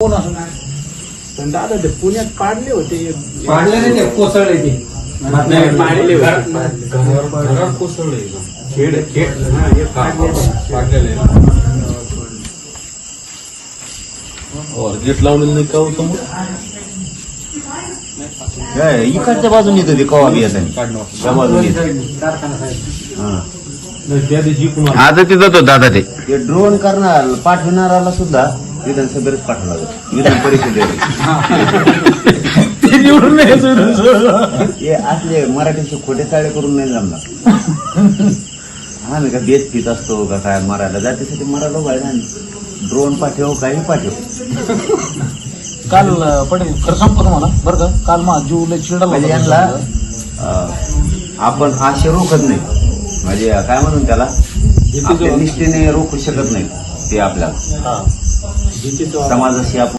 कोण असं पण दादा ते पुण्यात पाडले होते. पाडले नाही ते कोसळले ते. नाही, पाडले होते. घरात कोसळले. खेड खेड हा, हे पाडले. पाडलेले. गेट लावलेलं नाही का हो समोर? काय, इकडच्या बाजूने येतं ते कवा बी येतं. त्या बाजूने हा. आता तिथं तो दादा ते. ते ड्रोन करणार पाठवणाराला सुद्धा विधानसभेत पाठवला जातो विधान परिषदेत. ते निवडून नाही हे असले मराठीचे खोटे चाळे करून नाही जमणार. हा ना का बेत पित असतो का काय मरायला जातीसाठी मरायला पाहिजे ड्रोन पाठव काही पाठव. काल अं, पटेल खरं सांगतो तुम्हाला बरं का? काल मा जीव लय चिडला म्हणजे यांना अं, आपण आशे रोखत नाही. म्हणजे काय म्हणून त्याला? आपल्या निष्ठेने रोखू शकत नाही ते आपल्याला. हा. समाजाशी आपण